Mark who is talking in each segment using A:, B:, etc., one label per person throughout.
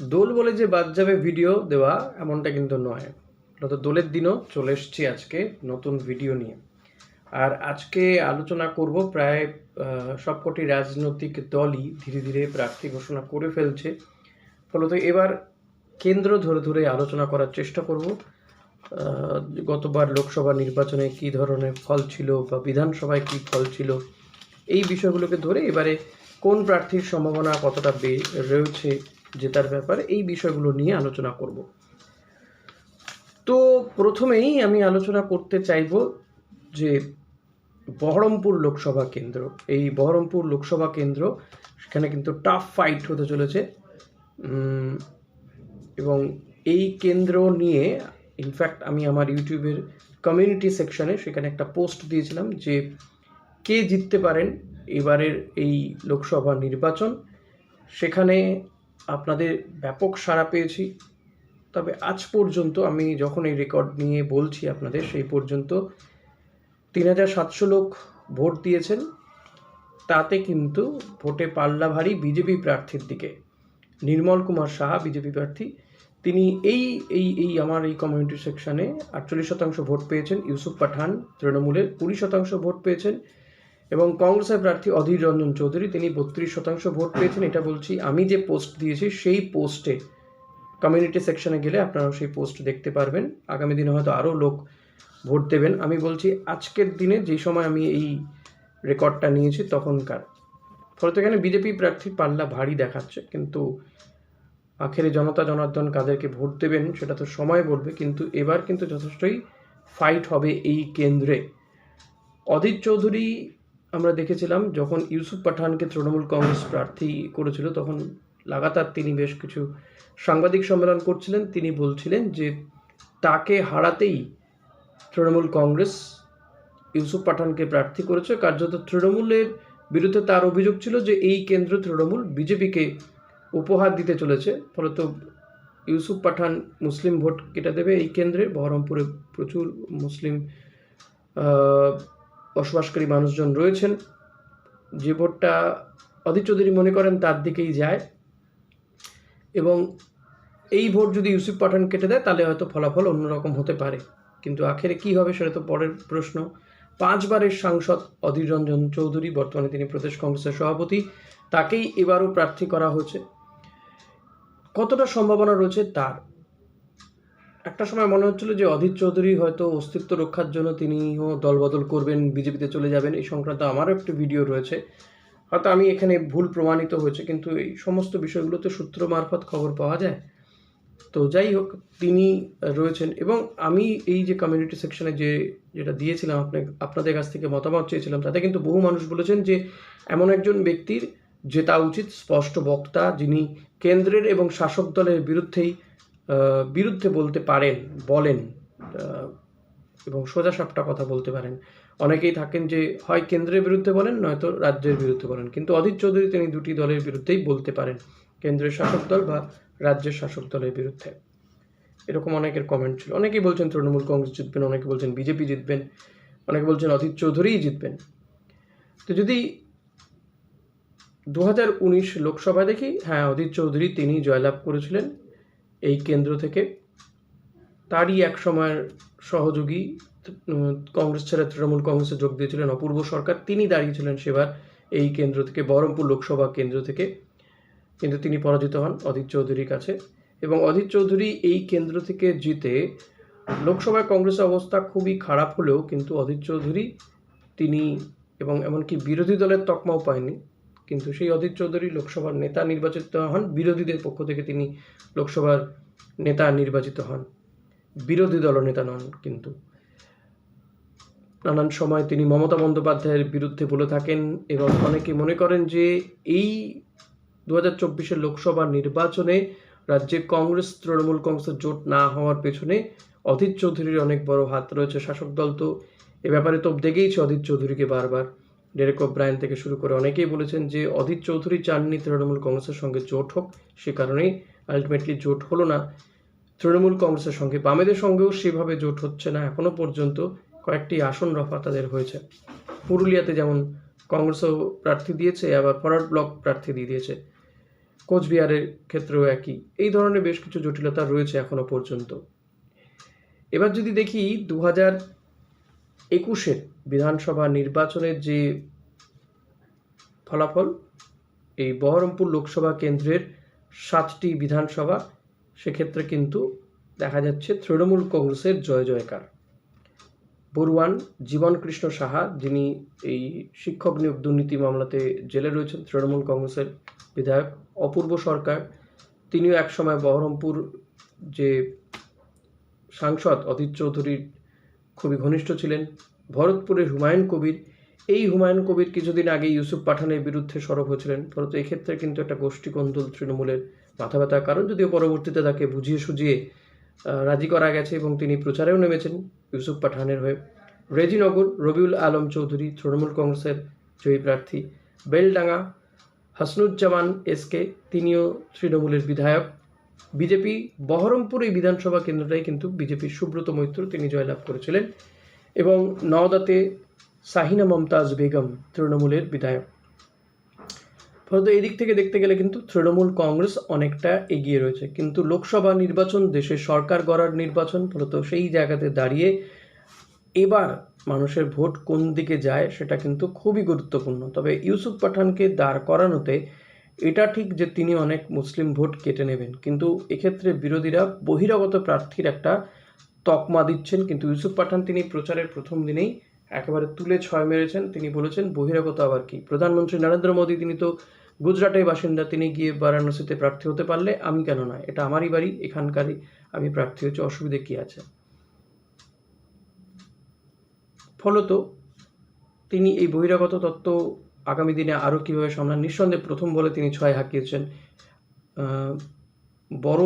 A: দোল বলে যে বাদ যাবে ভিডিও দেওয়া, এমনটা কিন্তু নয়। তো দোলের দিনও চলে এসেছি আজকে নতুন ভিডিও নিয়ে। আর আজকে আলোচনা করব প্রায় সবকটি রাজনৈতিক দলই ধীরে ধীরে প্রার্থী ঘোষণা করে ফেলছে। ফলত এবার কেন্দ্র ধরে ধরে আলোচনা করার চেষ্টা করব। গতবার লোকসভা নির্বাচনে কি ধরনের ফল ছিল বা বিধানসভায় কি ফল ছিল, এই বিষয়গুলোকে ধরে এবারে কোন প্রার্থীর সম্ভাবনা কতটা রয়েছে জেতার ব্যাপারে এই বিষয়গুলো নিয়ে আলোচনা করব। তো প্রথমেই আমি আলোচনা করতে চাইব যে বহরমপুর লোকসভা কেন্দ্র, এই বহরমপুর লোকসভা কেন্দ্র সেখানে কিন্তু টাফ ফাইট হতে চলেছে। এবং এই কেন্দ্র নিয়ে ইনফ্যাক্ট আমি আমার ইউটিউবের কমিউনিটি সেকশনে সেখানে একটা পোস্ট দিয়েছিলাম যে কে জিততে পারেন এবারের এই লোকসভা নির্বাচন। সেখানে আপনাদের ব্যাপক সাড়া পেয়েছি। তবে আজ পর্যন্ত আমি যখন এই রেকর্ড নিয়ে বলছি আপনাদের, সেই পর্যন্ত তিন হাজার সাতশো লোক ভোট দিয়েছেন। তাতে কিন্তু ভোটে পাল্লা ভারী বিজেপি প্রার্থীর দিকে। নির্মল কুমার সাহা, বিজেপি প্রার্থী, তিনি এই এই এই আমার এই কমিউনিটি সেকশনে আটচল্লিশ শতাংশ ভোট পেয়েছেন। ইউসুফ পাঠান তৃণমূলের কুড়ি শতাংশ ভোট পেয়েছেন। এবং কংগ্রেসের প্রার্থী অধীর রঞ্জন চৌধুরী, তিনি বত্রিশ শতাংশ ভোট পেয়েছেন, এটা বলছি। আমি যে পোস্ট দিয়েছি, সেই পোস্টে কমিউনিটি সেকশনে গেলে আপনারা সেই পোস্ট দেখতে পারবেন। আগামী দিনে হয়তো আরও লোক ভোট দেবেন। আমি বলছি, আজকের দিনে যে সময় আমি এই রেকর্ডটা নিয়েছি, তখনকার। ফলত এখানে বিজেপি প্রার্থীর পাল্লা ভারী দেখাচ্ছে, কিন্তু আখেরে জনতা জনার্দন কাদেরকে ভোট দেবেন, সেটা তো সময় বলবে, কিন্তু এবার কিন্তু যথেষ্টই ফাইট হবে এই কেন্দ্রে। অধীর চৌধুরী আমরা দেখেছিলাম যখন ইউসুফ পাঠানকে তৃণমূল কংগ্রেস প্রার্থী করেছিল, তখন লাগাতার তিনি বেশ কিছু সাংবাদিক সম্মেলন করছিলেন। তিনি বলছিলেন যে, তাকে হারাতেই তৃণমূল কংগ্রেস ইউসুফ পাঠানকে প্রার্থী করেছে। কার্যত তৃণমূলের বিরুদ্ধে তার অভিযোগ ছিল যে, এই কেন্দ্র তৃণমূল বিজেপিকে উপহার দিতে চলেছে। ফলত ইউসুফ পাঠান মুসলিম ভোট কেটে দেবে এই কেন্দ্রে। বহরমপুরে প্রচুর মুসলিম বসবাসকারী মানুষজন রয়েছেন। যে ভোটটা অধীর চৌধুরী মনে করেন তার দিকেই যায়। এবং এই ভোট যদি ইউসুফ পাঠান কেটে দেয়, তাহলে হয়তো ফলাফল অন্যরকম হতে পারে। কিন্তু আখেরে কী হবে সেটা তো পরের প্রশ্ন। পাঁচবারের সাংসদ অধীর রঞ্জন চৌধুরী, বর্তমানে তিনি প্রদেশ কংগ্রেসের সভাপতি, তাকেই এবারও প্রার্থী করা হয়েছে। কতটা সম্ভাবনা রয়েছে তার? একটা সময় মনে হচ্ছিল যে অধীর চৌধুরী হয়তো অস্তিত্ব রক্ষার জন্য তিনিও দলবদল করবেন, বিজেপিতে চলে যাবেন, এই সংক্রান্ত আমারও একটি ভিডিও রয়েছে। হয়তো আমি এখানে ভুল প্রমাণিত হয়েছে, কিন্তু এই সমস্ত বিষয়গুলোতে সূত্র মারফত খবর পাওয়া যায়। তো যাই হোক, তিনি রয়েছেন এবং আমি এই যে কমিউনিটি সেকশনে যে যেটা দিয়েছিলাম আপনার আপনাদের কাছ থেকে মতামত চেয়েছিলাম, তাতে কিন্তু বহু মানুষ বলেছেন যে এমন একজন ব্যক্তির জেতা উচিত স্পষ্ট বক্তা যিনি কেন্দ্রের এবং শাসক দলের বিরুদ্ধেই বিরুদ্ধে বলতে পারেন, বলেন এবং সোজা সাপটা কথা বলতে পারেন। অনেকেই থাকেন যে হয় কেন্দ্রের বিরুদ্ধে বলেন, নয়তো রাজ্যের বিরুদ্ধে বলেন। কিন্তু অধীর চৌধুরী তিনি দুটি দলের বিরুদ্ধেই বলতে পারেন, কেন্দ্রের শাসক দল বা রাজ্যের শাসক দলের বিরুদ্ধে। এরকম অনেকের কমেন্ট ছিল। অনেকেই বলছেন তৃণমূল কংগ্রেস জিতবেন, অনেকে বলছেন বিজেপি জিতবেন, অনেকে বলছেন অধীর চৌধুরীই জিতবেন। তো যদি দু হাজার উনিশ লোকসভা দেখি হ্যাঁ অধীর চৌধুরী তিনি জয়লাভ করেছিলেন। এই কেন্দ্র থেকে। তারই এক সময়ের সহযোগী কংগ্রেস ছেড়ে তৃণমূল কংগ্রেসে যোগ দিয়েছিলেন অপূর্ব সরকার। তিনি দাঁড়িয়েছিলেন সেবার এই কেন্দ্র থেকে, বহরমপুর লোকসভা কেন্দ্র থেকে। কিন্তু তিনি পরাজিত হন অধীর চৌধুরীর কাছে। এবং অধীর চৌধুরী এই কেন্দ্র থেকে জিতে লোকসভায় কংগ্রেসের অবস্থা খুবই খারাপ হলেও কিন্তু অধীর চৌধুরী, তিনি এবং এমনকি বিরোধী দলের তকমাও পায়নি। কিন্তু সেই অধীর চৌধুরী লোকসভার নেতা নির্বাচিত হন, বিরোধীদের পক্ষ থেকে তিনি লোকসভার নেতা নির্বাচিত হন। বিরোধী দলনেতা নন কিন্তু। নানান সময় তিনি মমতা বন্দ্যোপাধ্যায়ের বিরুদ্ধে বলে থাকেন এবং অনেকে মনে করেন যে এই দু হাজার চব্বিশের লোকসভা নির্বাচনে রাজ্যে কংগ্রেস, তৃণমূল কংগ্রেসের জোট না হওয়ার পেছনে অধীর চৌধুরীর অনেক বড় হাত রয়েছে শাসক দল তো। এ ব্যাপারে তো দেখেইছে অধীর চৌধুরীকে বারবার। ডেরেক ব্রায়ন থেকে শুরু করে অনেকেই বলেছেন যে অধীর চৌধুরী চাননি তৃণমূল কংগ্রেসের সঙ্গে জোট হোক, সে কারণেই আলটিমেটলি জোট হলো না। তৃণমূল কংগ্রেসের সঙ্গে বামেদের সঙ্গেও সেভাবে জোট হচ্ছে না, এখনও পর্যন্ত কয়েকটি আসন রফা তাদের হয়েছে। পুরুলিয়াতে যেমন কংগ্রেসও প্রার্থী দিয়েছে, আবার ফরওয়ার্ড ব্লক প্রার্থী দিয়ে দিয়েছে। কোচবিহারের ক্ষেত্রেও একই। এই ধরনের বেশ কিছু জটিলতা রয়েছে এখনও পর্যন্ত। এবার যদি দেখি দু হাজার একুশের বিধানসভা নির্বাচনের যে ফলাফল, এই বহরমপুর লোকসভা কেন্দ্রের সাতটি বিধানসভা, সেক্ষেত্রে কিন্তু দেখা যাচ্ছে তৃণমূল কংগ্রেসের জয় জয়কার। জীবন কৃষ্ণ সাহা যিনি এই শিক্ষক নিয়োগ দুর্নীতি মামলাতে জেলে রয়েছেন, তৃণমূল কংগ্রেসের বিধায়ক, অপূর্ব সরকার, তিনিও একসময় বহরমপুর যে সাংসদ অধীর চৌধুরীর খুবই ঘনিষ্ঠ ছিলেন। ভরতপুরের হুমায়ুন কবির। এই হুমায়ুন কবির কিছুদিন আগে ইউসুফ পাঠানের বিরুদ্ধে সরব হয়েছিলেন। ফলত এক্ষেত্রে কিন্তু একটা গোষ্ঠী কন্দল তৃণমূলের মাথা ব্যথার কারণ যদিও পরবর্তীতে তাকে বুঝিয়ে সুঝিয়ে রাজি করা গেছে এবং তিনি প্রচারেও নেমেছেন ইউসুফ পাঠানের হয়ে। রেজিনগর, রবিউল আলম চৌধুরী, তৃণমূল কংগ্রেসের জয়ী প্রার্থী। বেলডাঙ্গা, হাসনুজ্জামান এসকে তিনিও তৃণমূলের বিধায়ক। বিজেপি, বহরমপুর এই বিধানসভা কেন্দ্রটাই কিন্তু বিজেপির সুব্রত মৈত্র, তিনি জয়লাভ করেছিলেন। এবং নওদাতে সাহিনা মমতাজ বেগম তৃণমূলের বিধায়ক। ফলত এই দিক থেকে দেখতে গেলে কিন্তু তৃণমূল কংগ্রেস অনেকটা এগিয়ে রয়েছে। কিন্তু লোকসভা নির্বাচন দেশের সরকার গড়ার নির্বাচন, ফলত সেই জায়গাতে দাঁড়িয়ে এবার মানুষের ভোট কোন দিকে যায় সেটা কিন্তু খুবই গুরুত্বপূর্ণ। তবে ইউসুফ পাঠানকে দাঁড় করানোতে এটা ঠিক যে তিনি অনেক মুসলিম ভোট কেটে নেবেন। কিন্তু এক্ষেত্রে বিরোধীরা, বহিরাগত প্রার্থীর একটা তকমা দিচ্ছেন, কিন্তু ইউসুফ পাঠান তিনি প্রচারের প্রথম দিনেই একেবারে তুলে ছয় মেরেছেন। তিনি বলেছেন, বহিরাগত আবার কি? প্রধানমন্ত্রী নরেন্দ্র মোদী, তিনি তো গুজরাটের বাসিন্দা, তিনি গিয়ে বারাণসীতে প্রার্থী হতে পারলে আমি কেন নয়? এটা আমারই বাড়ি, এখানকারই আমি প্রার্থী হচ্ছে, অসুবিধে কি আছে? ফলত তিনি এই বহিরাগত তত্ত্ব আগামী দিনে আরও কীভাবে সামলান? নিঃসন্দেহে প্রথম বলে তিনি ছয় হাঁকিয়েছেন। বড়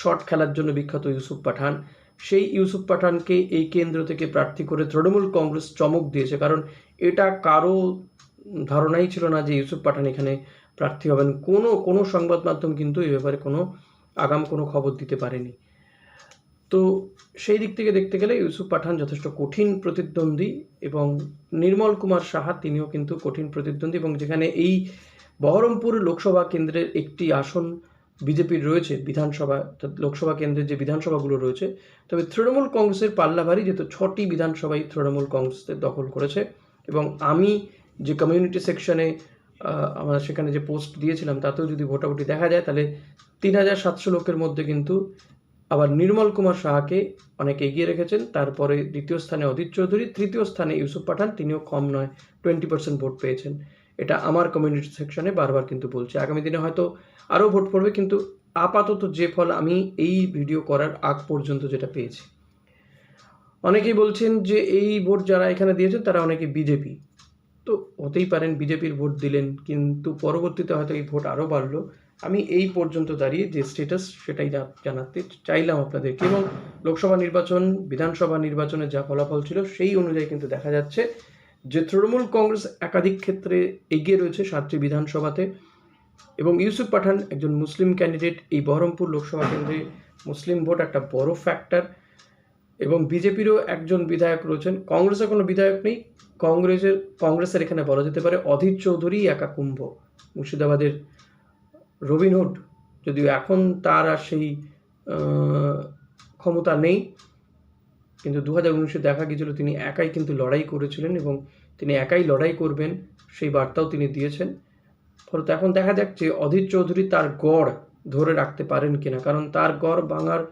A: শট খেলার জন্য বিখ্যাত ইউসুফ পাঠান। সেই ইউসুফ পাঠানকে এই কেন্দ্র থেকে প্রার্থী করে তৃণমূল কংগ্রেস চমক দিয়েছে। কারণ এটা কারও ধারণাই ছিল না যে ইউসুফ পাঠান এখানে প্রার্থী হবেন। কোনো কোনো সংবাদ মাধ্যম কিন্তু এই ব্যাপারে কোনো আগাম, কোনো খবর দিতে পারেনি। তো সেই দিক থেকে দেখতে গেলে ইউসুফ পাঠান যথেষ্ট কঠিন প্রতিদ্বন্দ্বী এবং নির্মল কুমার সাহা তিনিও কিন্তু কঠিন প্রতিদ্বন্দ্বী এবং যেখানে এই বহরমপুর লোকসভা কেন্দ্রের একটি আসন বিজেপির রয়েছে বিধানসভা লোকসভা কেন্দ্রের যে বিধানসভাগুলো রয়েছে, তবে তৃণমূল কংগ্রেসের পাল্লা ভারী যেহেতু ছটি বিধানসভাই তৃণমূল কংগ্রেসের দখল করেছে এবং আমি যে কমিউনিটি সেকশনে আমরা সেখানে যে পোস্ট দিয়েছিলাম, তাতেও যদি ভোটাভুটি দেখা যায়, তাহলে তিন হাজার সাতশো লোকের মধ্যে কিন্তু আবার নির্মল কুমার সাহাকে অনেক এগিয়ে রেখেছেন। তারপরে দ্বিতীয় স্থানে অদিত চৌধুরী, তৃতীয় স্থানে ইউসুফ পাঠান, তিনিও কম নয় টোয়েন্টি পার্সেন্ট ভোট পেয়েছেন। এটা আমার কমিউনিটি সেকশনে বারবার কিন্তু বলছি। আগামী দিনে হয়তো আরও ভোট পড়বে, কিন্তু আপাতত যে ফল আমি এই ভিডিও করার আগ পর্যন্ত যেটা পেয়েছি। অনেকেই বলছেন যে এই ভোট যারা এখানে দিয়েছেন, তারা অনেকে বিজেপি তো হতেই পারেন বিজেপির ভোট দিলেন, কিন্তু পরবর্তীতে হয়তো এই ভোট আরও বাড়লো। আমি এই পর্যন্ত দাঁড়িয়ে যে স্টেটাস সেটাই জানাতে চাইলাম আপনাদেরকে। এবং লোকসভা নির্বাচন, বিধানসভা নির্বাচনের যা ফলাফল ছিল, সেই অনুযায়ী কিন্তু দেখা যাচ্ছে যে তৃণমূল কংগ্রেস একাধিক ক্ষেত্রে এগিয়ে রয়েছে সাতটি বিধানসভাতে, এবং ইউসুফ পাঠান একজন মুসলিম ক্যান্ডিডেট এই বহরমপুর লোকসভা কেন্দ্রে মুসলিম ভোট একটা বড় ফ্যাক্টর এবং বিজেপিরও একজন বিধায়ক রয়েছেন। কংগ্রেসের কোনো বিধায়ক নেই। কংগ্রেসের কংগ্রেসের এখানে বলা যেতে পারে অধীর চৌধুরী একা কুম্ভ মুর্শিদাবাদের রবিনহুড, যদিও এখন তার আর সেই ক্ষমতা নেই। কিন্তু দু হাজার উনিশে দেখা গিয়েছিল তিনি একাই কিন্তু লড়াই করেছিলেন এবং তিনি একাই লড়াই করবেন সেই বার্তাও তিনি দিয়েছেন। ফলত এখন দেখা যাক যে অধীর চৌধুরী তার গড় ধরে রাখতে পারেন কিনা, কারণ তার গড় ভাঙার,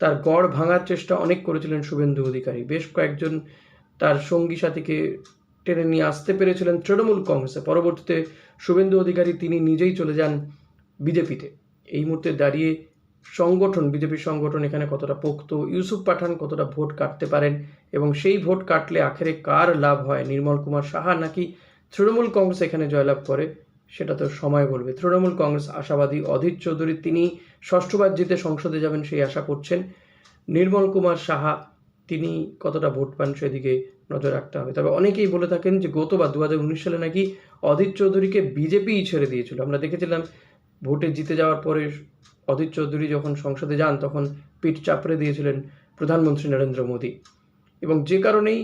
A: তার গড় ভাঙার চেষ্টা অনেক করেছিলেন শুভেন্দু অধিকারী। বেশ কয়েকজন তার সঙ্গী সাথীকে টেনে নিয়ে আসতে পেরেছিলেন তৃণমূল কংগ্রেসে। পরবর্তীতে শুভেন্দু অধিকারী তিনি নিজেই চলে যান বিজেপিতে। এই মুহূর্তে দাঁড়িয়ে সংগঠন, বিজেপি সংগঠন এখানে কতটা পোক্ত, ইউসুফ পাঠান কতটা ভোট কাটতে পারেন এবং সেই ভোট কাটলে আখেরে কার লাভ হয়, নির্মল কুমার সাহা নাকি তৃণমূল কংগ্রেস এখানে জয়লাভ করে? সেটা তো সময় বলবে। তৃণমূল কংগ্রেস আশাবাদী অধীর চৌধুরী, তিনি ষষ্ঠবার জিতে সংসদে যাবেন সেই আশা করছেন। নির্মল কুমার সাহা, তিনি কতটা ভোট পান সেদিকে নজর রাখতে হবে। তবে অনেকেই বলে থাকেন যে গতবার দু হাজার উনিশ সালে নাকি অধীর চৌধুরীকে বিজেপিই ছেড়ে দিয়েছিল। আমরা দেখেছিলাম ভোটে জিতে যাওয়ার পরে অধীর চৌধুরী যখন সংসদে যান, তখন পিঠ চাপড়ে দিয়েছিলেন প্রধানমন্ত্রী নরেন্দ্র মোদী। এবং যে কারণেই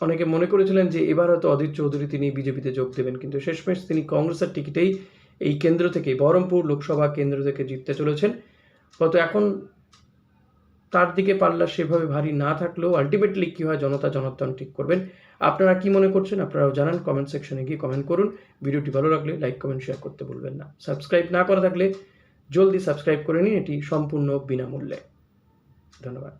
A: অনেকে মনে করেছিলেন যে এবার হয়তো অধীর চৌধুরী তিনি বিজেপিতে যোগ দেবেন, কিন্তু শেষমেশ তিনি কংগ্রেসের টিকিটেই এই কেন্দ্র থেকে বহরমপুর লোকসভা কেন্দ্র থেকে জিততে চলেছেন। হয়তো এখন তার দিকে পাল্লা সেভাবে ভারী না থাকলেও আলটিমেটলি কী হয়, জনতা জনার্দন ঠিক করবেন। আপনারা কি মনে করছেন আপনারাও জানান কমেন্ট সেকশনে গিয়ে কমেন্ট করুন। ভিডিওটি ভালো লাগলে লাইক কমেন্ট শেয়ার করতে বলবেন না। সাবস্ক্রাইব না করা থাকলে জলদি সাবস্ক্রাইব করে নিন, এটি সম্পূর্ণ বিনামূল্যে। ধন্যবাদ।